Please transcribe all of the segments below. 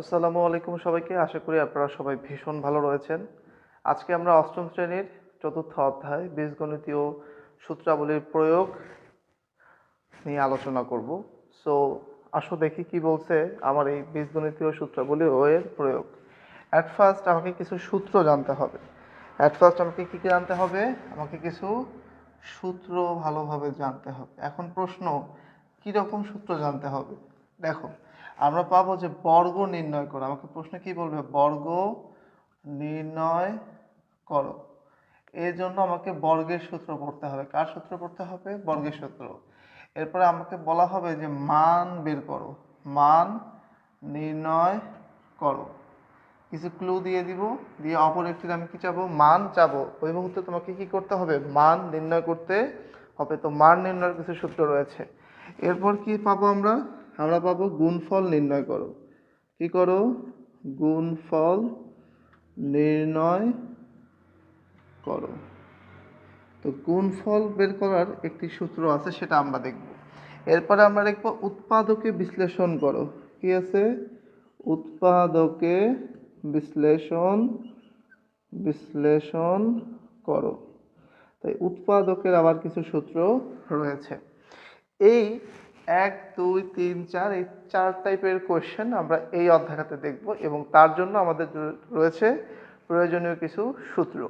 আসসালামু আলাইকুম সবাইকে। আশা করি আপনারা সবাই ভীষণ ভালো রয়েছেন। আজকে আমরা অষ্টম শ্রেণির চতুর্থ অধ্যায় বীজগণিতীয় সূত্রাবলীর প্রয়োগ নিয়ে আলোচনা করব। সো আসো দেখি কি বলছে আমার এই বীজগণিতীয় সূত্রাবলী এর প্রয়োগ। অ্যাট ফার্স্ট আমাকে কিছু সূত্র জানতে হবে। অ্যাট ফার্স্ট আমাকে কী কী জানতে হবে? আমাকে কিছু সূত্র ভালোভাবে জানতে হবে। এখন প্রশ্ন কী রকম সূত্র জানতে হবে? দেখো আমরা পাবো যে বর্গ নির্ণয় করো। আমাকে প্রশ্ন কি বলবে? বর্গ নির্ণয় করো। এর জন্য আমাকে বর্গের সূত্র পড়তে হবে। কার সূত্র পড়তে হবে? বর্গের সূত্র। এরপরে আমাকে বলা হবে যে মান বের করো। মান নির্ণয় করো। কিছু ক্লু দিয়ে দিব। দিয়ে অপর একটির আমি কি চাবো? মান চাবো। ওই মুহূর্তে তোমাকে কি করতে হবে? মান নির্ণয় করতে হবে। তো মান নির্ণয়ের কিছু সূত্র রয়েছে। এরপর কি পাবো আমরা? আমরা পাবো গুণফল নির্ণয় করো। কি করো? গুণফল নির্ণয় করো। তো গুণফল বের করার একটি সূত্র আছে, সেটা আমরা দেখব। এরপরে আমরা দেখব উৎপাদকে বিশ্লেষণ করো। কি আছে? উৎপাদকে বিশ্লেষণ বিশ্লেষণ করো। তাই উৎপাদকের আবার কিছু সূত্র রয়েছে। এই এক, দুই, তিন, চার, এই চার টাইপের কোয়েশ্চেন আমরা এই অধ্যায়টাতে দেখব এবং তার জন্য আমাদের রয়েছে প্রয়োজনীয় কিছু সূত্র।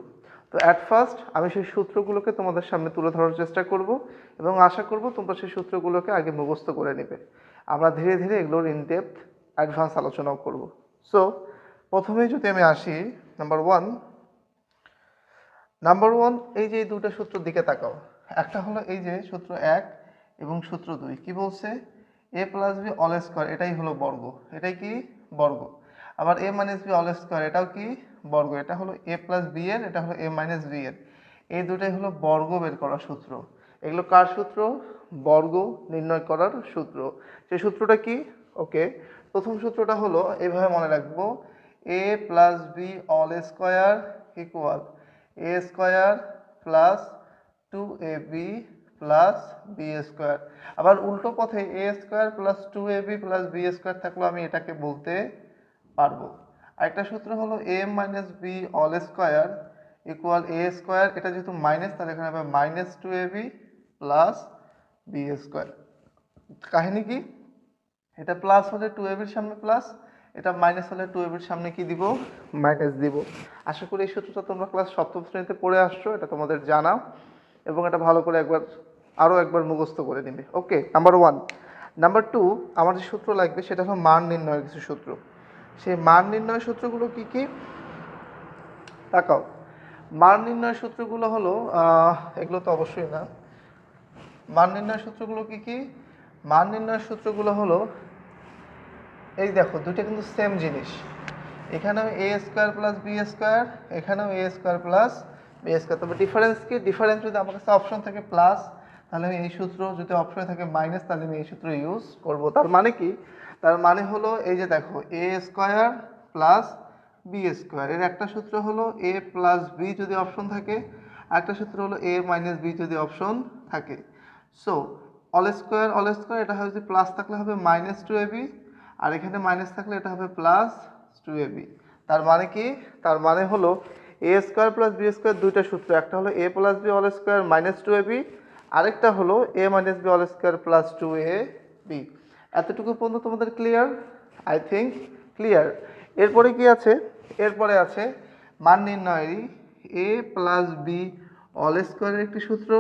তো অ্যাট ফার্স্ট আমি সেই সূত্রগুলোকে তোমাদের সামনে তুলে ধরার চেষ্টা করব এবং আশা করব তোমরা সেই সূত্রগুলোকে আগে মুখস্থ করে নেবে। আমরা ধীরে ধীরে এগুলোর ইনডেপথ অ্যাডভান্স আলোচনাও করব। সো প্রথমেই যদি আমি আসি নাম্বার ওয়ান নাম্বার ওয়ান এই যে দুটো সূত্রের দিকে তাকাও। একটা হলো এই যে সূত্র এক এবং সূত্র দুই। কি বলছে? A plus B all square এটাই হলো বর্গ। এটাই কি? বর্গ। আবার A minus B all square এটাও কি? বর্গ। এটা হলো এ প্লাস বি এর, এটা হলো এ মাইনাস বি এর। এই দুটাই হলো বর্গ বের করার সূত্র। এগুলো কার সূত্র? বর্গ নির্ণয় করার সূত্র। সেই সূত্রটা কি? ওকে, প্রথম সূত্রটা হলো এইভাবে মনে রাখব A plus B all square equal A square plus two A B plus B square আবার উল্টো পথে A square plus two A B plus B square থাকলেও আমি এটাকে বলতে পারব। আরেকটা সূত্র হলো A minus B all square equal A square এটা যেহেতু মাইনাস তাহলে এখানে হবে minus two A B plus B square কাহিনী কি? এটা প্লাস হলে টু এবির সামনে প্লাস এটা মাইনাস হলে টু এবির সামনে কি দিব? মাইনাস দিব। আশা করি এই সূত্রটা তোমরা ক্লাস সপ্তম শ্রেণীতে পড়ে আসছো, এটা তোমাদের জানা। এবং এটা ভালো করে একবার আরও একবার মুখস্থ করে নিবে। Okay number one number two আমার যে সূত্র লাগবে, সেটা হলো মান নির্ণয়ের কিছু সূত্র। সেই মান নির্ণয়ের সূত্রগুলো কি কি? তাকাও। মান নির্ণয়ের সূত্রগুলো হলো এগুলো তো অবশ্যই না। মান নির্ণয়ের সূত্রগুলো কি কি? মান নির্ণয়ের সূত্রগুলো হলো, এই দেখো দুটো কিন্তু সেম জিনিস। এখানেও A square plus B square এখানেও A square plus B square তবে ডিফারেন্স কি? ডিফারেন্স যদি আমার কাছে অপশন থাকে প্লাস তাহলে আমি এই সূত্র যদি অপশনে থাকে মাইনাস তাহলে আমি এই সূত্র ইউজ করব। তার মানে কি? তার মানে হলো এই যে দেখো A square plus B square এর একটা সূত্র হলো এ প্লাস বি যদি অপশন থাকে আরেকটা সূত্র হলো এ মাইনাস বি যদি অপশন থাকে। So all square all square এটা হবে প্লাস থাকলে হবে মাইনাস টু এবি আর এখানে মাইনাস থাকলে এটা হবে প্লাস টু এবি তার মানে কি? তার মানে হলো A square plus B square দুইটা সূত্র, একটা হলো A plus B all square minus two AB আরেকটা হলো A minus B all square plus two A B এতটুকু পর্যন্ত তোমাদের ক্লিয়ার আই থিঙ্ক ক্লিয়ার এরপরে কি আছে? এরপরে আছে মান নির্ণয়েরই এ প্লাস বি অল স্কোয়ারের একটি সূত্র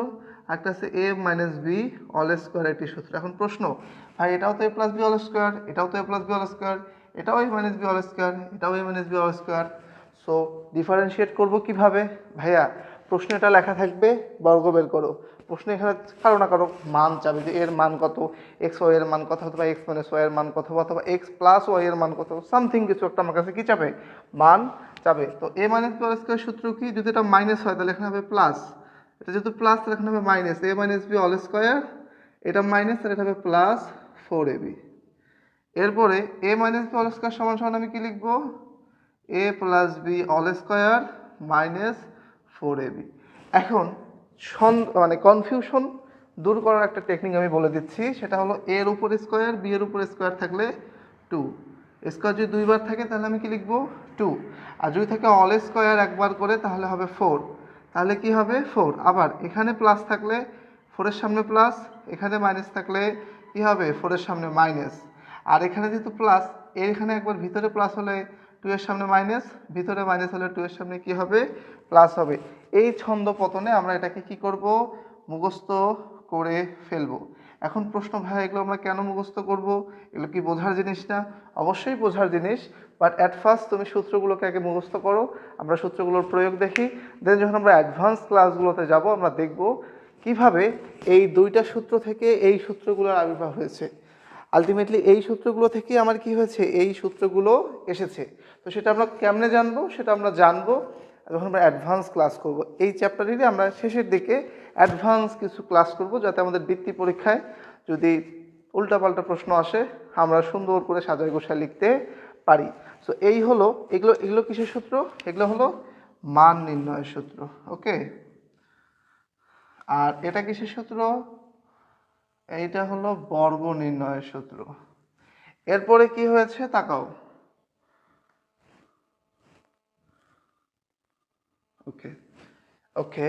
একটা আছে A minus B all square একটি সূত্র। এখন প্রশ্ন, ভাই, এটাও তো A plus B all square এটাও তো A plus B all square এটাও A minus B all square এটাও A minus B all square so differentiate করব কীভাবে? ভাইয়া প্রশ্ন এটা লেখা থাকবে, বর্গ বের করো। প্রশ্ন এখানে কারও না কারও মান চাবে যে এর মান কত এক্স ওয়াই এর মান কত অথবা এক্স মাইনাস ওয়াই এর মান কত অথবা এক্স প্লাস ওয়াই এর মান কত সামথিং কিছু একটা আমার কাছে কি চাবে? মান চাবে। তো এ মাইনাস অল স্কোয়ার সূত্র কি? যদি এটা মাইনাস হয় তাহলে এখানে হবে প্লাস এটা যেহেতু প্লাস তাহলে এখানে হবে minus A minus B all square এটা মাইনাস তাহলে এটা হবে প্লাস ফোর এ বি এরপরে A minus B all square সমান সমান আমি কি লিখব? A plus B all square minus four A B এখন মানে কনফিউশন দূর করার একটা টেকনিক আমি বলে দিচ্ছি, সেটা হলো এর উপর স্কোয়ার বি এর উপর স্কোয়ার থাকলে টু স্কোয়ার যদি দুইবার থাকে, তাহলে আমি কি লিখব? টু আর যদি থাকে অল স্কোয়ার একবার করে, তাহলে হবে ফোর তাহলে কি হবে? ফোর আবার এখানে প্লাস থাকলে ফোরের সামনে প্লাস এখানে মাইনাস থাকলে কি হবে? ফোরের সামনে মাইনাস আর এখানে যেহেতু প্লাস এখানে একবার ভিতরে প্লাস হলে টু এর সামনে মাইনাস ভিতরে মাইনাস হলে টু এর সামনে কি হবে? প্লাস হবে। এই ছন্দ পতনে আমরা এটাকে কি করব? মুখস্থ করে ফেলব। এখন প্রশ্ন, ভাই, এগুলো আমরা কেন মুখস্থ করব? এগুলো কি বোঝার জিনিস না? অবশ্যই বোঝার জিনিস বাট অ্যাট ফার্স্ট তুমি সূত্রগুলোকে আগে মুখস্থ করো। আমরা সূত্রগুলোর প্রয়োগ দেখি। দেন যখন আমরা অ্যাডভান্স ক্লাসগুলোতে যাব, আমরা দেখব কীভাবে এই দুইটা সূত্র থেকে এই সূত্রগুলোর আবির্ভাব হয়েছে। আলটিমেটলি এই সূত্রগুলো থেকে আমার কি হয়েছে? এই সূত্রগুলো এসেছে। তো সেটা আমরা কেমনে জানব? সেটা আমরা জানব যখন আমরা অ্যাডভান্স ক্লাস করব। এই চ্যাপ্টারেরই আমরা শেষের দিকে অ্যাডভান্স কিছু ক্লাস করব, যাতে আমাদের বৃত্তি পরীক্ষায় যদি উল্টাপাল্টা প্রশ্ন আসে, আমরা সুন্দর করে সাজায় গোছায় লিখতে পারি। সো এই হলো, এগুলো এগুলো কিসের সূত্র? এগুলো হলো মান নির্ণয়ের সূত্র ওকে আর এটা কিসের সূত্র? এইটা হলো বর্গ নির্ণয়ের সূত্র। এরপরে কি হয়েছে তাকাও। ওকে ওকে,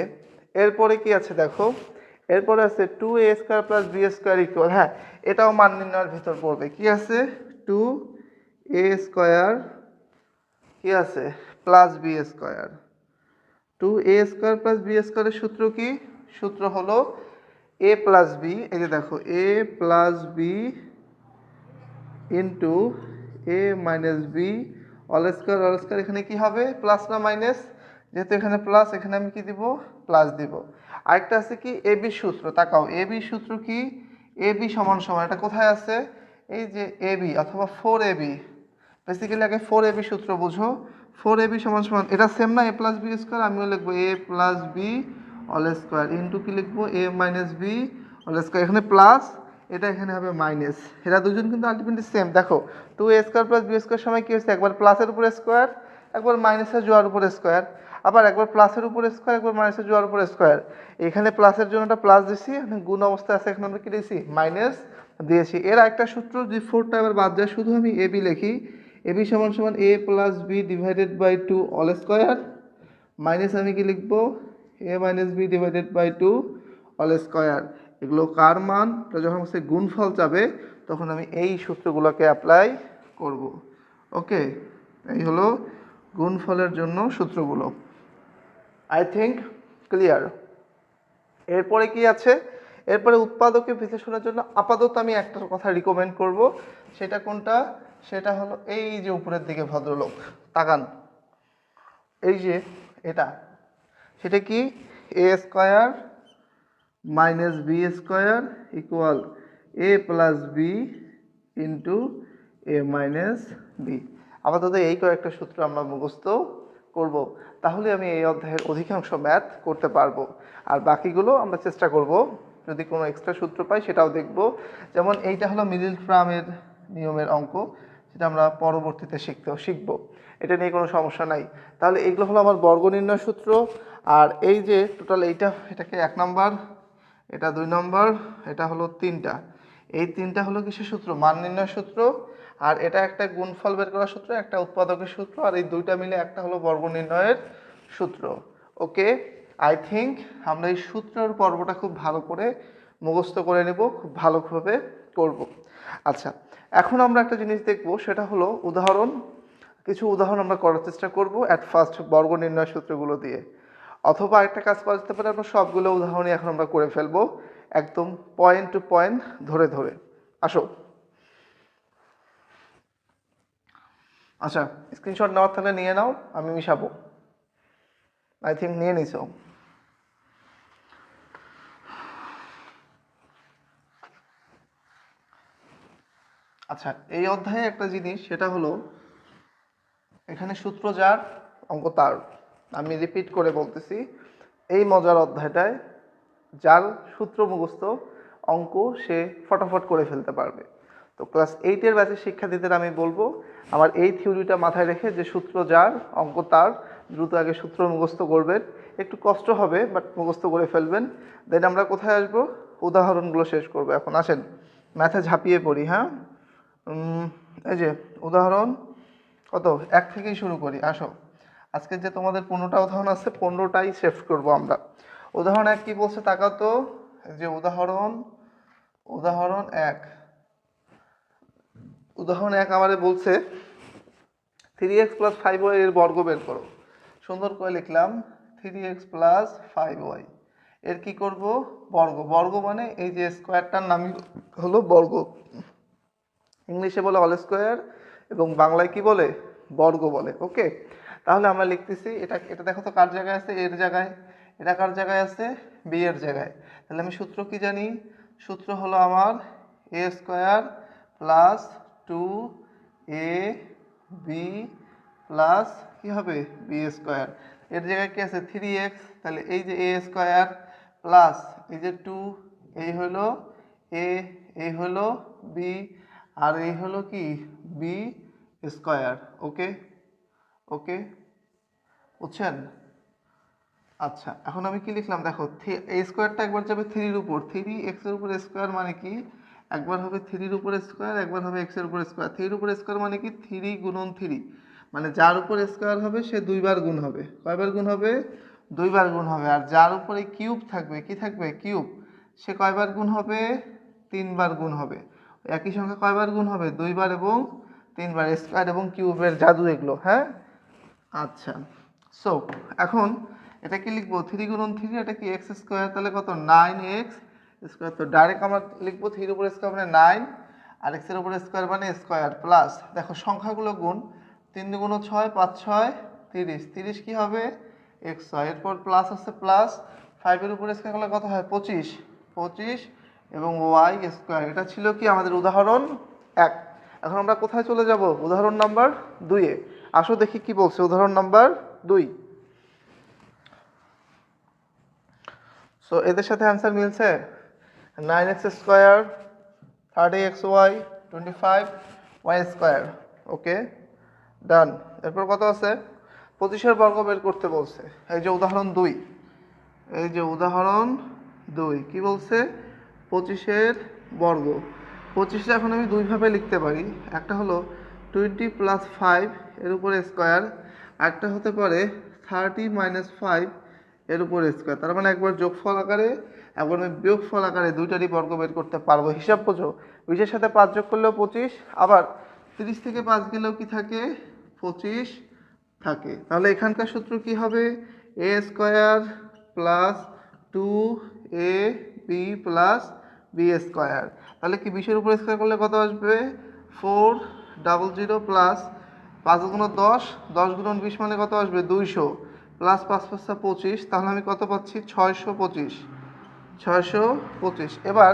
এরপরে কি আছে দেখো? এরপরে আছে two A square plus B square equal হ্যাঁ এটাও মান নির্ণয়ের ভিতর পড়বে। কি আছে? টু এ স্কোয়ার কি আছে? Plus B square two A square plus B স্কোয়ারের সূত্র কি? সূত্র হলো এ প্লাস বি এই যে দেখো A plus B into A minus B all square all square এখানে কি হবে? প্লাস না মাইনাস যেহেতু এখানে প্লাস এখানে আমি কি দিব? প্লাস দিব। আরেকটা আছে কি? এ বি সূত্র, তাকাও। এ বি সূত্র কি? এ বি সমান সমান, এটা কোথায় আছে? এই যে এ বি অথবা ফোর এ বি বেসিক্যালি আগে ফোর এ বি সূত্র বুঝো। ফোর এ বি সমান সমান, এটা সেম না এ প্লাস বি স্কোয়ার আমিও লিখব A plus B all square into কি লিখব? A minus B all square এখানে প্লাস এটা এখানে হবে মাইনাস এরা দুজন কিন্তু আলটিমেটলি সেম দেখো two A square plus B square সময় কী হচ্ছে একবার প্লাসের উপরে স্কোয়ার একবার মাইনাসের জোয়ার উপরে স্কোয়ার আবার একবার প্লাসের উপরে স্কোয়ার একবার মাইনাসের জোয়ার উপরে স্কোয়ার এখানে প্লাসের জন্য একটা প্লাস দিয়েছি গুণ অবস্থায় আছে, এখানে আমরা কি দিয়েছি? মাইনাস দিয়েছি। এর একটা সূত্র যে ফোরটা এবার বাদ যায়, শুধু আমি এ বি লিখি। এ বি সমান সমান A plus B divided by two all square minus আমি কি লিখব? A minus B divided by two all square এগুলো কার মান? যখন সে গুণফল যাবে, তখন আমি এই সূত্রগুলোকে অ্যাপ্লাই করব। ওকে এই হলো গুণফলের জন্য সূত্রগুলো। আই থিঙ্ক ক্লিয়ার এরপরে কি আছে? এরপরে উৎপাদকের বিশ্লেষণের জন্য আপাতত আমি একটা কথা রিকমেন্ড করব। সেটা কোনটা? সেটা হলো এই যে উপরের দিকে ভদ্রলোক, তাকান। এই যে এটা। সেটা কি? A square minus B square equal A plus B into A minus B আপাতত এই কয়েকটা সূত্র আমরা মুখস্থ করব। তাহলে আমি এই অধ্যায়ের অধিকাংশ ম্যাথ করতে পারব। আর বাকিগুলো আমরা চেষ্টা করব। যদি কোনো এক্সট্রা সূত্র পাই সেটাও দেখব। যেমন এইটা হলো মিডিল ট্রামের নিয়মের অঙ্ক। সেটা আমরা পরবর্তীতে শিখতেও শিখব। এটা নিয়ে কোনো সমস্যা নাই। তাহলে এগুলো হলো আমার বর্গ নির্ণয় সূত্র। আর এই যে টোটাল এইটা, এটাকে এক নাম্বার, এটা দুই নম্বর, এটা হলো তিনটা। এই তিনটা হলো কিসের সূত্র? মান নির্ণয় সূত্র। আর এটা একটা গুণফল বের করার সূত্র, একটা উৎপাদকের সূত্র, আর এই দুইটা মিলে একটা হলো বর্গ নির্ণয়ের সূত্র। ওকে? আই থিঙ্ক আমরা এই সূত্রের পর্বটা খুব ভালো করে মুখস্থ করে নেব, খুব ভালোভাবে করব। আচ্ছা এখন আমরা একটা জিনিস দেখব, সেটা হলো উদাহরণ। কিছু উদাহরণ আমরা করার চেষ্টা করব অ্যাট ফার্স্ট বর্গ নির্ণয় সূত্রগুলো দিয়ে। অথবা একটা কাজ করা যেতে পারে, আমরা সবগুলো উদাহরণই এখন আমরা করে ফেলব, একদম পয়েন্ট টু পয়েন্ট ধরে ধরে। আসো। আচ্ছা স্ক্রিনশট নেওয়ার থাকলে নিয়ে নাও, আমি মিশাবো। আই থিঙ্ক নিয়ে নিছো। আচ্ছা এই অধ্যায়ে একটা জিনিস, সেটা হলো, এখানে সূত্র যার, অঙ্ক তার। আমি রিপিট করে বলতেছি, এই মজার অধ্যায়টায় যার সূত্র মুখস্থ অঙ্ক সে ফটাফট করে ফেলতে পারবে। তো ক্লাস এইটের ব্যাচের শিক্ষার্থীদের আমি বলব, আমার এই থিওরিটা মাথায় রেখে যে সূত্র যার, অঙ্ক তার, দ্রুত আগে সূত্র মুখস্থ করবেন। একটু কষ্ট হবে বাট মুখস্থ করে ফেলবেন। দেন আমরা কোথায় আসব? উদাহরণগুলো শেষ করব। এখন আসেন ম্যাথে ঝাঁপিয়ে পড়ি হ্যাঁ? এই যে, উদাহরণ, কত? এক থেকেই শুরু করি, আসো। আজকে যে তোমাদের পনেরোটা উদাহরণ আছে, পনেরোটাই শেফট করব আমরা। উদাহরণ এক কি বলছে? তাকাও তো। যে উদাহরণ উদাহরণ এক। উদাহরণ এক আমাদের বলছে three X plus five Y এর বর্গ বের করো। সুন্দর করে লিখলাম three X plus five Y এর কি করব? বর্গ। বর্গ মানে এই যে স্কোয়ারটার নামই হলো বর্গ। ইংলিশে বলে অল স্কোয়ার এবং বাংলায় কি বলে? বর্গ বলে। ওকে তাহলে আমরা লিখতেছি, এটা এটা দেখো তো কার জায়গায় আছে? এর জায়গায়। এটা কার জায়গায় আছে? বি এর জায়গায়। তাহলে আমি সূত্র কি জানি? সূত্র হলো আমার A square plus two A B plus কী হবে? বি স্কোয়ার এর জায়গায় কি আছে? থ্রি এক্স তাহলে এই যে এ স্কোয়ার প্লাস এই যে টু এই হলো এ এই হলো বি আর এই হলো কি? B square okay okay? বুঝছেন? আচ্ছা এখন আমি কি লিখলাম? দেখো এই স্কোয়ারটা একবার যাবে থ্রির উপর। থ্রি এক্সের উপর স্কোয়ার মানে কি? একবার হবে থ্রির উপর স্কোয়ার, একবার হবে এক্সের উপর স্কোয়ার। থ্রির উপর স্কোয়ার মানে কি? থ্রি গুণন থ্রি। মানে যার উপর স্কোয়ার হবে, সে দুইবার গুণ হবে। কয়বার গুণ হবে? দুইবার গুণ হবে। আর যার উপরে কিউব থাকবে, কি থাকবে? কিউব। সে কয়বার গুণ হবে? তিনবার গুণ হবে। একই সংখ্যা কয়বার গুণ হবে? দুইবার এবং তিনবার। স্কোয়ার এবং কিউবের জাদু এগুলো হ্যাঁ? আচ্ছা। সো এখন এটা কি লিখব থ্রি গুণন থ্রি এটা কি এক্স স্কোয়ার তাহলে কত? নাইন এক্স স্কোয়ার তো ডাইরেক্ট আমরা লিখব থ্রির উপর স্কোয়ার মানে নাইন আর এক্সের উপর স্কোয়ার মানে স্কোয়ার প্লাস দেখো, সংখ্যাগুলো গুণ। তিন দুগুণ ছয়, পাঁচ ছয়, তিরিশ। তিরিশ কী হবে? এক্স ছয় এরপর প্লাস আছে প্লাস ফাইভের উপর স্কোয়ার করলে কত হয়? পঁচিশ। পঁচিশ এবং ওয়াই স্কোয়ার এটা ছিল কি আমাদের উদাহরণ এক। এখন আমরা কোথায় চলে যাব? উদাহরণ নাম্বার দুইয়ে। আসো দেখি কি বলছে। উদাহরণ নাম্বার দুই। সো এদের সাথে অ্যান্সার মিলছে nine X square thirty X Y twenty five Y square okay done এরপর কত আছে? পঁচিশের বর্গ বের করতে বলছে। এই যে উদাহরণ দুই। এই যে উদাহরণ দুই। কি বলছে? পঁচিশের বর্গ। পঁচিশে এখন আমি দুইভাবে লিখতে পারি। একটা হলো টোয়েন্টি প্লাস ফাইভ এর উপরে স্কোয়ার। একটা হতে পারে থার্টি মাইনাস ফাইভ এর উপরে স্কোয়ার। তার মানে একবার যোগফল আকারে একবার আমি বিয়োগফল আকারে দুইটারই বর্গ বের করতে পারব। হিসাব বোঝো। বিশের সাথে পাঁচ যোগ করলেও পঁচিশ, আবার তিরিশ থেকে পাঁচ গেলেও কি থাকে? পঁচিশ থাকে। তাহলে এখানকার সূত্র কি হবে? A square plus two A B plus B square. তাহলে কি বিশের উপর স্কোয়ার করলে কত আসবে? ফোর ডাবল জিরো প্লাস পাঁচ গুণ দশ দশ গুণন বিশ মানে কত আসবে? দুইশো। প্লাস পাঁচ পাঁচটা পঁচিশ, তাহলে আমি কত পাচ্ছি? ছয়শো পঁচিশ। ছয়শো পঁচিশ। এবার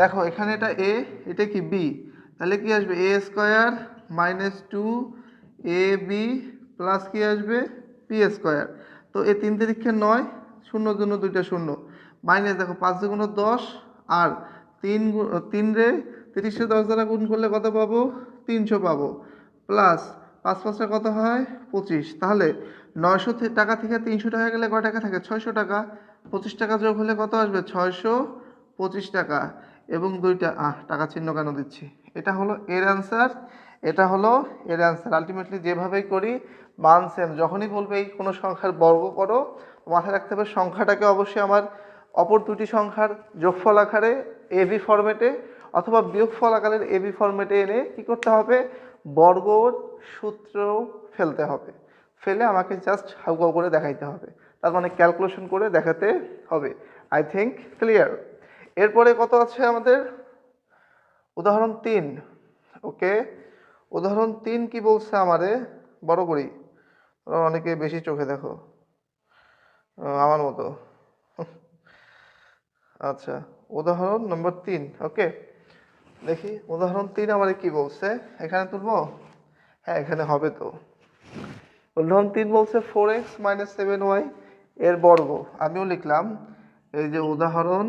দেখো, এখানে এটা এ এটা কি বি তাহলে কি আসবে? A square minus two A B plus কি আসবে? পি স্কোয়ার তো এ তিন তিরিক্ষে নয়, শূন্য জন্য দুইটা শূন্য। মাইনাস দেখো, পাঁচ দুগুণ দশ আর তিন তিন রে তিরিশে দশ দ্বারা গুণ করলে কত পাবো? তিনশো পাবো। প্লাস পাঁচ পাঁচটা কত হয়? পঁচিশ। তাহলে নয়শো টাকা থেকে তিনশো টাকা গেলে কয় টাকা থাকে? ছয়শো টাকা। পঁচিশ টাকা যোগ হলে কত আসবে? ছয়শো পঁচিশ টাকা। এবং দুইটা আহ, টাকা চিহ্ন কেন দিচ্ছি? এটা হলো এর অ্যান্সার এটা হলো এর অ্যান্সার আলটিমেটলি যেভাবেই করি, মান সেম যখনই বলবে এই কোনো সংখ্যার বর্গ করো, মাথায় রাখতে হবে সংখ্যাটাকে অবশ্যই আমার অপর দুটি সংখ্যার যোগফল আকারে এবি ফরম্যাটে অথবা বিয়োগফল আকারের এবি ফরম্যাটে এনে কি করতে হবে? বর্গর সূত্র ফেলতে হবে। ফেলে আমাকে জাস্ট হাউকাউ করে দেখাইতে হবে। তার মানে ক্যালকুলেশন করে দেখাতে হবে। আই থিঙ্ক ক্লিয়ার এরপরে কত আছে আমাদের? উদাহরণ তিন। ওকে উদাহরণ তিন কি বলছে আমারে? বড় করি। অনেকে বেশি চোখে দেখো। আমার মতো। আচ্ছা উদাহরণ নম্বর তিন। ওকে দেখি, উদাহরণ তিন আমার কি বলছে? এখানে তুলবো? হ্যাঁ এখানে হবে তো। উদাহরণ তিন বলছে four X minus seven Y এর বর্গ। আমিও লিখলাম, এই যে উদাহরণ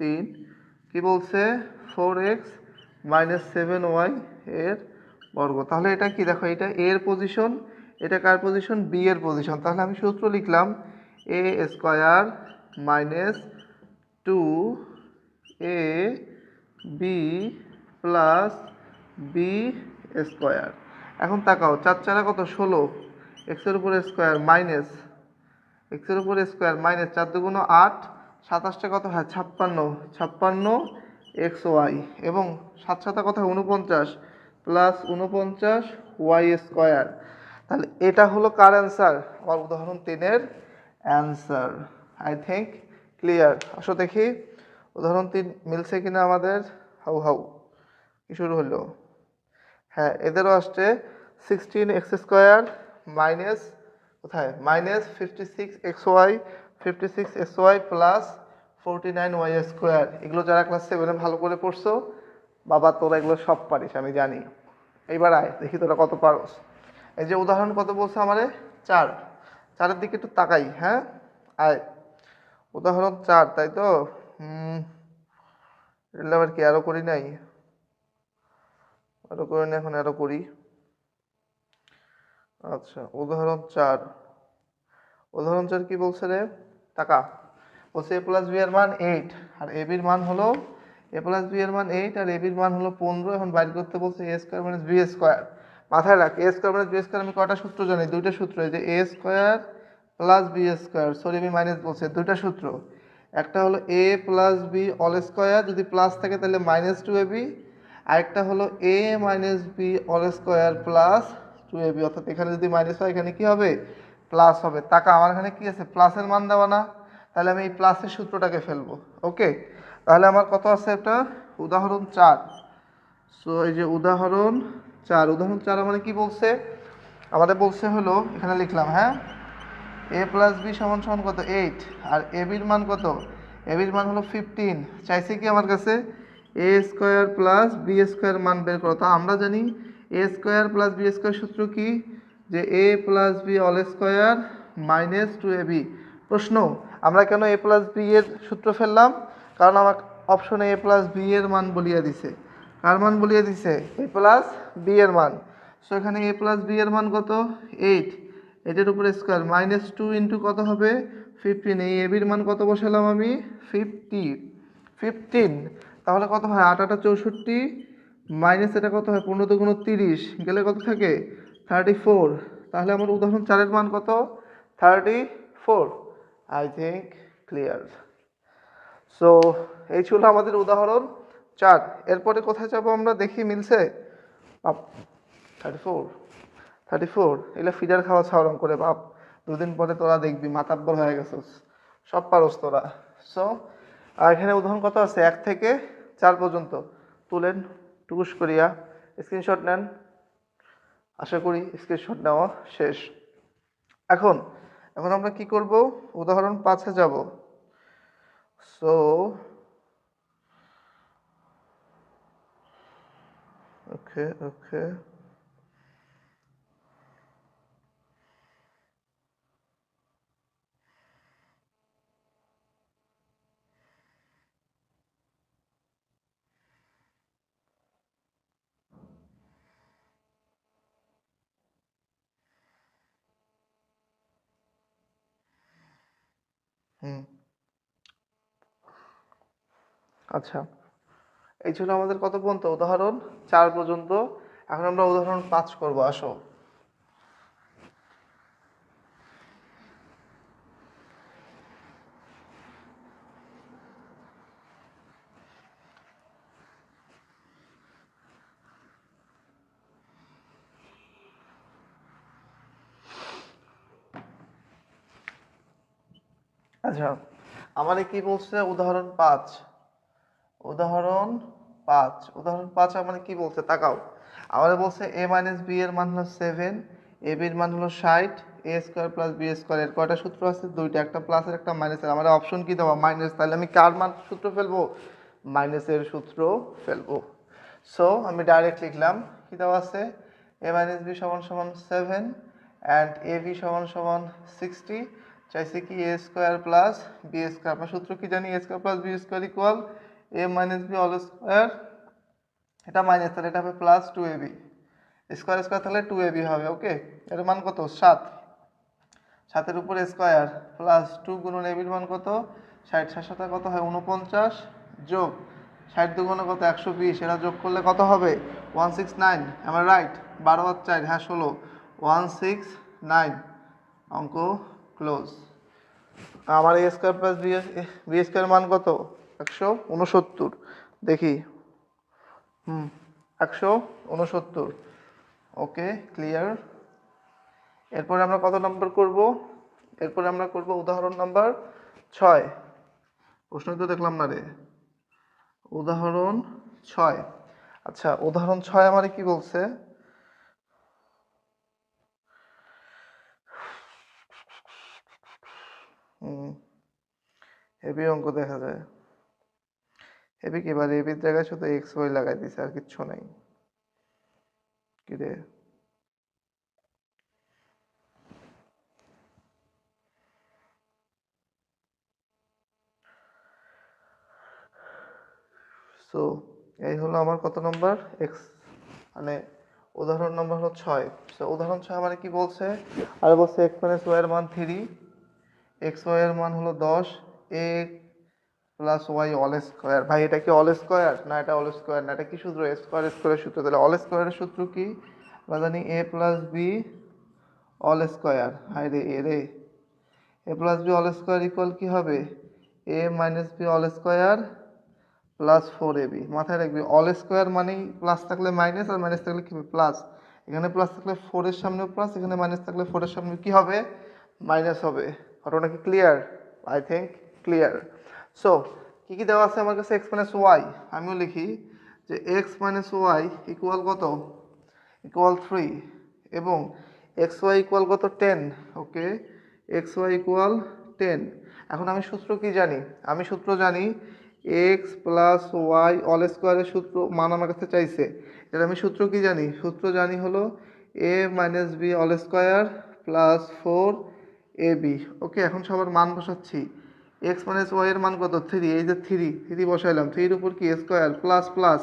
তিন, কি বলছে? Four X minus seven Y এর বর্গ। তাহলে এটা কি? দেখো, এটা এর পজিশন এটা কার পজিশন বি এর পজিশন তাহলে আমি সূত্র লিখলাম A square minus two A B plus B square এখন তাকাও, চার চারা কত? ষোলো। এক্সের উপরে স্কোয়ার মাইনাস এক্সের উপরে স্কোয়ার মাইনাস চার দুগুণ আট, সাতাশটা কত? হয়, ছাপ্পান্ন। ছাপ্পান্ন এক্স ওয়াই এবং সাত সাতা কত? হয় উনপঞ্চাশ প্লাস উনপঞ্চাশ ওয়াই স্কোয়ার তাহলে এটা হলো কার অ্যান্সার আমার উদাহরণ তিনের অ্যান্সার আই থিঙ্ক ক্লিয়ার আসো দেখি। উদাহরণ তিন, মিলছে কিনা আমাদের? হাউ হাউ। কি শুরু হলো? হ্যাঁ এদেরও আসছে সিক্সটিন এক্স স্কোয়ার মাইনাস কোথায়? Minus fifty six X Y fifty six X Y plus forty nine Y square এগুলো যারা ক্লাস সেভেনে ভালো করে পড়ছো, বাবা তোরা এগুলো সব পারিস, আমি জানি। এইবার আয়, দেখি তোরা কত পারোস। এই যে উদাহরণ কত বলছে আমারে? চার। চারের দিকে একটু তাকাই হ্যাঁ? আয়। উদাহরণ চার, তাই তো? এটা আবার কি আরও করি নাই? আরও করে না এখন আরও করি। আচ্ছা উদাহরণ চার। উদাহরণ চার কি বলছে রে? টাকা। বলছে এ প্লাস বি এর মান এইট আর এ বির মান হলো এ প্লাস বি এর মান এইট আর এ বির মান হলো পনেরো, এখন বাইর করতে বলছে A square minus B square মাথায় রাখ A square minus B square আমি কটা সূত্র জানি? দুইটা সূত্র, এই যে A square plus B square sorry আমি মাইনাস বলছি, দুইটা সূত্র। একটা হলো A plus B all square যদি প্লাস থাকে তাহলে মাইনাস টু এ বি আরেকটা হলো A minus B all square plus two A B অর্থাৎ এখানে যদি মাইনাস হয়, এখানে কি হবে? প্লাস হবে। টাকা আমার এখানে কি আছে? প্লাসের মান দেওয়া না। তাহলে আমি এই প্লাসের সূত্রটাকে ফেলব। ওকে তাহলে আমার কত আছে একটা উদাহরণ চার। সো এই যে উদাহরণ চার। উদাহরণ চার মানে কি বলছে? আমাদের বলছে হলো, এখানে লিখলাম হ্যাঁ? এ প্লাস বি সমান সমান কত? এইট আর এ বির মান কত? এ বির মান হলো ফিফটিন চাইছে কি আমার কাছে? A square plus B square মান বের করো। তা আমরা জানি A square plus B square সূত্র কি? যে A plus B all square minus two A B প্রশ্ন, আমরা কেন এ প্লাস বি এর সূত্র ফেললাম? কারণ আমার অপশনে এ প্লাস বি এর মান বলিয়ে দিছে। কার মান বলিয়ে দিছে? এ প্লাস বি এর মান। সো এখানে এ প্লাস বি এর মান কত? এইট এটার উপরে স্কোয়ার মাইনাস টু ইন্টু কত হবে? ফিফটিন এই এবির মান কত বসালাম আমি? ফিফটি ফিফটিন তাহলে কত হয়? আট, আটা চৌষট্টি মাইনাস এটা কত হয়? পনেরো দুগুণ তিরিশ, গেলে কত থাকে? থার্টি ফোর তাহলে আমার উদাহরণ চারের মান কত? Thirty four I think clear so এই ছিল আমাদের উদাহরণ চার। এরপরে কোথায় যাব আমরা? দেখি মিলছে? থার্টি ফোর থার্টি ফোর এগুলো ফিডার খাওয়া ছাওরম করে বাপ। দুদিন পরে তোরা দেখবি, মাতাব্বর হয়ে গেছিস। সব পারস তোরা। সো আর এখানে উদাহরণ কত আছে? এক থেকে চার পর্যন্ত। তুলেন, টুকুস করিয়া স্ক্রিনশট নেন। আশা করি স্ক্রিনশট নেওয়া শেষ। এখন এখন আমরা কি করব? উদাহরণ পাঁচে যাব। সো ওকে ওকে আচ্ছা। এই ছিল আমাদের কত পর্যন্ত উদাহরণ চার পর্যন্ত। এখন আমরা উদাহরণ পাঁচ করব, আসো। আচ্ছা আমারে কি বলছে? উদাহরণ পাঁচ। উদাহরণ পাঁচ। উদাহরণ পাঁচ মানে কি বলছে? তাকাও। আমাদের বলছে এ মাইনাস বি এর মান হলো সেভেন এ বির মান হলো ষাট A square plus B square এর। কয়টা সূত্র আছে? দুইটা, একটা প্লাসের একটা মাইনাসের আমাদের অপশন কি দেওয়া? মাইনাস তাহলে আমি কার মান সূত্র ফেলব? মাইনাসের সূত্র ফেলব। সো আমি ডাইরেক্ট লিখলাম। কি দেওয়া আছে? এ মাইনাস বি সমান সমান সেভেন অ্যান্ড এ বি সমান সমান সিক্সটি চাইছে কি A square plus B square আমরা সূত্র কি জানি? A square plus B square equal A minus B all square এটা মাইনাস তাহলে এটা হবে plus two A B square square তাহলে টু এ বি হবে ওকে এর মান কত? সাত। সাতের উপরে স্কোয়ার প্লাস টু গুণন এবির মান কত? ষাট। ষাট সাথে কত হয়? উনপঞ্চাশ যোগ ষাট দুগুণে কত? একশো বিশ। এটা যোগ করলে কত হবে? ওয়ান সিক্স নাইন আমার রাইট বারো আর চার হ্যাঁ ষোলো। ওয়ান সিক্স নাইন অঙ্ক ক্লোজ আমার A square plus B B square মান কত? একশো উনসত্তর। দেখি। হুম, একশো উনসত্তর। Okay, clear. এরপরে আমরা কত নাম্বার করব? এরপরে আমরা করব উদাহরণ নাম্বার ছয়। প্রশ্ন তো দেখলাম না রে। উদাহরণ ছয়। আচ্ছা উদাহরণ ছয় আমারে কি বলছে? হুম, হেভি অঙ্ক দেখা যায়। হেভি কি এবার এবির জায়গায় শুধু এক্স ওয়াই লাগাই দিছে, আর কিচ্ছু নাই। কি রে? সো এই হলো আমার কত নম্বর? এক্স মানে উদাহরণ নম্বর হলো ছয়। সো উদাহরণ ছয় মানে কি বলছে? আর বলছে এক্স মাইনাস এর মান থ্রি এক্স ওয়াই এর মান হলো দশ A plus Y all square ভাই, এটা কি অল স্কোয়ার না, এটা অল স্কোয়ার না। এটা কি সূত্র? স্কোয়ার স্কোয়ারের সূত্র। তাহলে অল স্কোয়ারের সূত্র কি? আমরা জানি A plus B whole square high রে, এ রে। A plus B whole square equal কি হবে? A minus B whole square plus four A B মাথায় রাখবি অল স্কোয়ার মানেই প্লাস থাকলে মাইনাস আর মাইনাস থাকলে কি প্লাস এখানে প্লাস থাকলে ফোরের সামনে প্লাস এখানে মাইনাস থাকলে ফোরের সামনে কি হবে? মাইনাস হবে। ঘটনা কি clear I think clear so কী কী দেওয়া আছে আমার কাছে? এক্স মাইনাস ওয়াই আমিও লিখি যে এক্স মাইনাস ওয়াই ইকুয়াল কত? ইকুয়াল থ্রি এবং এক্স ওয়াই ইকুয়াল কত? Ten okay X Y equal ten এখন আমি সূত্র কি জানি? আমি সূত্র জানি এক্স প্লাস ওয়াই অল স্কোয়ারের সূত্র, মান আমার কাছে চাইছে। এটা আমি সূত্র কি জানি? সূত্র জানি হলো A minus B whole square plus four A B okay এখন সবার মান বসাচ্ছি। এক্স মাইনাস ওয়াই এর মান কত? থ্রি এই যে থ্রি থ্রি বসাইলাম থ্রির উপর কি? স্কোয়ার প্লাস প্লাস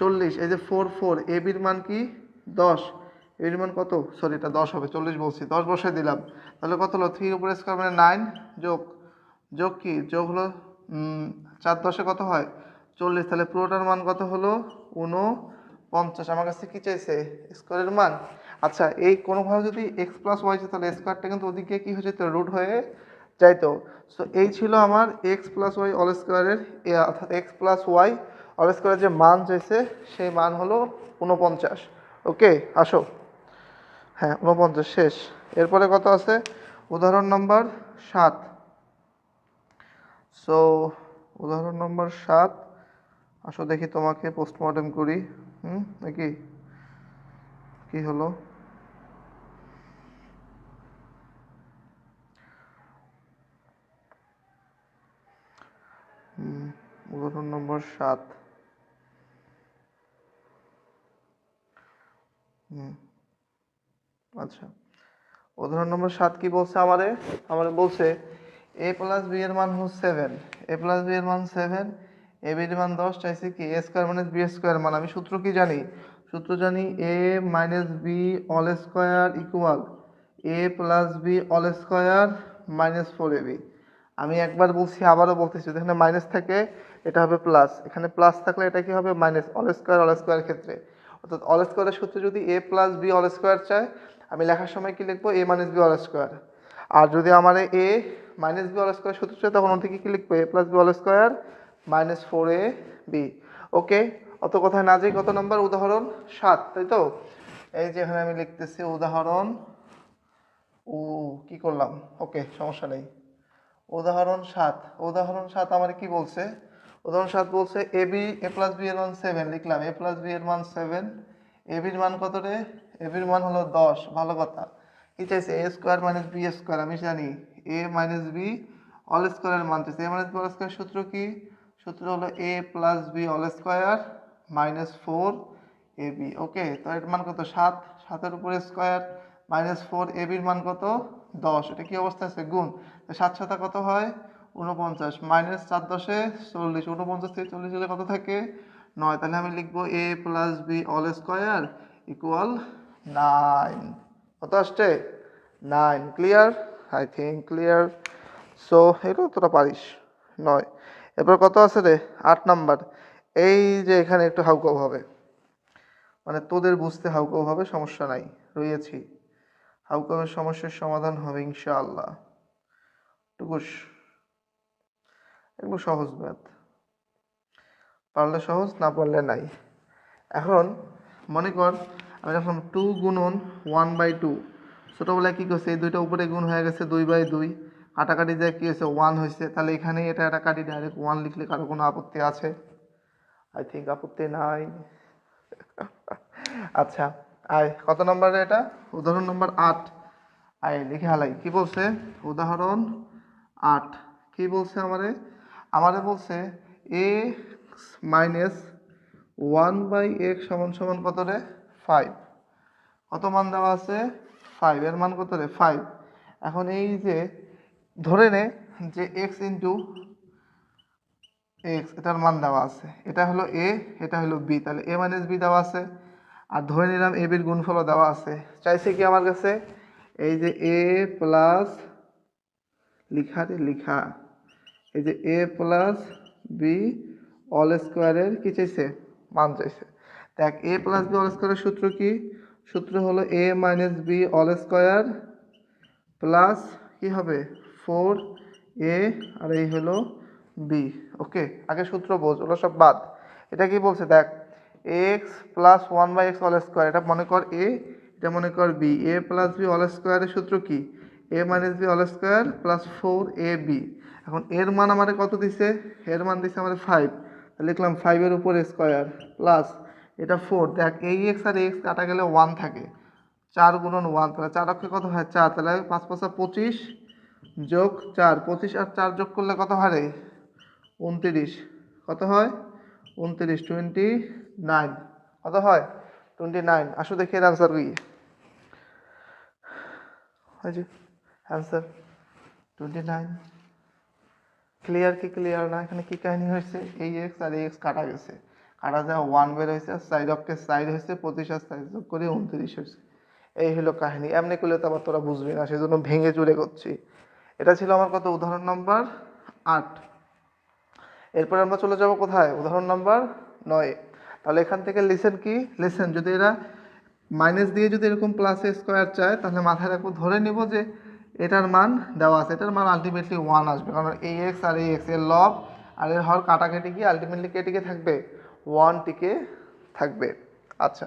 চল্লিশ, এই যে ফোর ফোর এ বির মান কি? দশ এর মান কত? সরি এটা দশ হবে, চল্লিশ বলছি, দশ বসাই দিলাম, তাহলে কত হলো? থ্রির উপর স্কোয়ার মানে নাইন যোগ যোগ কি? যোগ হলো চার দশে কত হয়? চল্লিশ, তাহলে পুরোটার মান কত হলো? উনো পঞ্চাশ আমার কাছে কি চাইছে? স্কোয়ারের মান। আচ্ছা এই কোনোভাবে যদি এক্স প্লাস ওয়াই তাহলে স্কোয়ারটা কিন্তু ওদিকে কি হয়ে যেত? রুট হয়ে যাইতো সো এই ছিল আমার এক্স প্লাস ওয়াই অল স্কোয়ারের অর্থাৎ এক্স প্লাস ওয়াই অল স্কোয়ারের যে মান চাইছে, সেই মান হলো উনপঞ্চাশ ওকে আসো। হ্যাঁ উনপঞ্চাশ শেষ। এরপরে কত আছে? উদাহরণ নম্বর সাত। সো উদাহরণ নম্বর সাত। আসো দেখি তোমাকে পোস্টমর্টেম করি। হুম, নাকি? কি হলো হুম, উদাহরণ নম্বর সাত। আচ্ছা। উদাহরণ নম্বর সাত কি বলছে আমারে আমারে বলছে এ প্লাস বি এর মান হলো সেভেন এ প্লাস বি এর মান সেভেন এ বি এর মান দশ, চাইছে কি A square minus B square মান। আমি সূত্র কি জানি? সূত্র জানি A minus B whole square equal A plus B whole square minus four A B আমি একবার বলছি, আবারও বলতেছি যদি এখানে মাইনাস থাকে এটা হবে প্লাস এখানে প্লাস থাকলে এটা কি হবে? Minus whole square whole square ক্ষেত্রে। অর্থাৎ অল স্কোয়ারের সূত্রে যদি A plus B whole square চায়, আমি লেখার সময় কি লিখব? A minus B whole square আর যদি আমার A minus B whole square সূত্র চায়, তখন ওদিকে কি লিখব? A plus B whole square minus four A B okay অত কথায় না যাই কত নম্বর উদাহরণ সাত, তাই তো? এই যে এখানে আমি লিখতেছি উদাহরণ ও কি করলাম? ওকে সমস্যা নেই। উদাহরণ সাত। উদাহরণ সাত আমার কি বলছে? উদাহরণ সাত বলছে, A B, A plus B এর মান সেভেন লিখলাম, এ প্লাস বি এর মান সেভেন এ বির মান কত রে? এ বির মান হলো দশ, ভালো কথা। কি চাইছে? A square minus B square আমি জানি, এ মাইনাস বি অল স্কোয়ারের মান চাইছে। A minus B whole square সূত্র কি? সূত্র হলো A plus B whole square minus four A B. Okay, তো এর মান কত? সাত, সাতের উপরে স্কোয়ার মাইনাস ফোর এ বির মান কত? দশ। এটা কি অবস্থা আছে? গুণ। সাত সাতা কত হয়? উনপঞ্চাশ মাইনাস চার দশে চল্লিশ উনপঞ্চাশ থেকে চল্লিশ হলে কত থাকে? নয়, তাহলে আমি লিখব A plus B whole square equal nine কত আসছে? Nine clear I think clear so এটাও তোরা পারিস। নয়। এরপর কত আছে রে? আট নাম্বার। এই যে এখানে একটু হাউকাউ হবে। মানে তোদের বুঝতে হাউকাউ হবে, সমস্যা নাই। রয়েছি। হাউকাউয়ের সমস্যার সমাধান হবে ইনশাআল্লাহ। টুকুস। এগুলো সহজ ম্যাথ পারলে সহজ, না পারলে নাই। এখন মনে কর, আমি যখন টু গুণন ওয়ান বাই টু ছোটোবেলায় কী করছে, এই দুইটা উপরে গুণ হয়ে গেছে দুই বাই দুই। কাটাকাটি যায় কী হয়েছে ওয়ান হয়েছে। তাহলে এখানে এটা একটা কাটি ডাইরেক্ট ওয়ান লিখলে কারও কোনো আপত্তি আছে? আই থিঙ্ক আপত্তি নাই। আচ্ছা আয়, কত নম্বরে এটা? উদাহরণ নম্বর আট। আয়, লিখে হালাই। কি বলছে? উদাহরণ আট। কি বলছে আমারে? আমারে বলছে A minus one by X সমান সমান কত রে? ফাইভ। কত মান দেওয়া আছে? ফাইভ। এর মান কত রে? ফাইভ। এখন এই যে ধরে নে যে এক্স ইন্টু এক্স, এটার মান দেওয়া আছে। এটা হলো এ, এটা হলো বি। তাহলে এ মাইনাস বি দেওয়া আছে। আর ধরে নিলাম এ, বির গুণফলও দেওয়া আছে। চাইছে কি আমার কাছে? এই যে এ প্লাস লিখা রে লিখা। এই যে এ প্লাস বি অল স্কোয়ারের কি চাইছে? মান চাইছে। দেখ, এ প্লাস বি অল স্কোয়ারের সূত্র কি? সূত্র হলো A minus B whole square plus কি হবে? ফোর এ আর এই হলো বি। ওকে, আগে সূত্র বোঝ, ওগুলো সব বাদ। এটা কি বলছে? দেখ, X plus one by X whole square, এটা মনে কর এ, এটা মনে কর B. A plus B whole স্কোয়ারের সূত্র কি? A minus B whole square plus four A B. এখন এর মান আমাদের কত দিছে? এর মান দিছে আমাদের ফাইভ লিখলাম ফাইভের উপরে স্কোয়ার প্লাস এটা ফোর দেখ, এই এক্স আর এক্স কাটা গেলে ওয়ান থাকে। চার গুণন ওয়ান তাহলে চার অক্ষে কত হয়? চার। তাহলে পাঁচ পাঁচা পঁচিশ যোগ চার। পঁচিশ আর চার যোগ করলে কত হয় রে? উনতিরিশ। কত হয়? উনতিরিশ। টোয়েন্টি নাইন কত হয়? টোয়েন্টি নাইন আসো দেখি এর আনসার কি? হয়েছে অ্যান্সার টোয়েন্টি নাইন ক্লিয়ার কি ক্লিয়ার না? এখানে কি কাহিনী হয়েছে? এই এক্স আর এই এক্স কাটা গেছে। কাটা যায় ওয়ান বের হয়েছে আর সাইড অক্ষের সাইড হয়েছে, পঁচিশ সাইড যোগ করে উনত্রিশ হয়েছে। এই হলো কাহিনী। এমনি করলে তো আবার তোরা বুঝবি না, সেজন্য ভেঙে চুরে করছি। এটা ছিল আমার কত উদাহরণ নাম্বার আট। এরপরে আমরা চলে যাব কোথায়? উদাহরণ নাম্বার নয়। তাহলে এখান থেকে লিসেন কি? লিসেন যদি এরা মাইনাস দিয়ে যদি এরকম প্লাস স্কোয়ার চায়, তাহলে মাথায় রাখব, ধরে নিব যে এটার মান দেওয়া আছে। এটার মান আলটিমেটলি ওয়ান আসবে। কারণ এই এক্স আর এই এক্সের লব আর এর হর কাটাকাটি গিয়ে আলটিমেটলি কেটে থাকবে? ওয়ান টিকে থাকবে। আচ্ছা।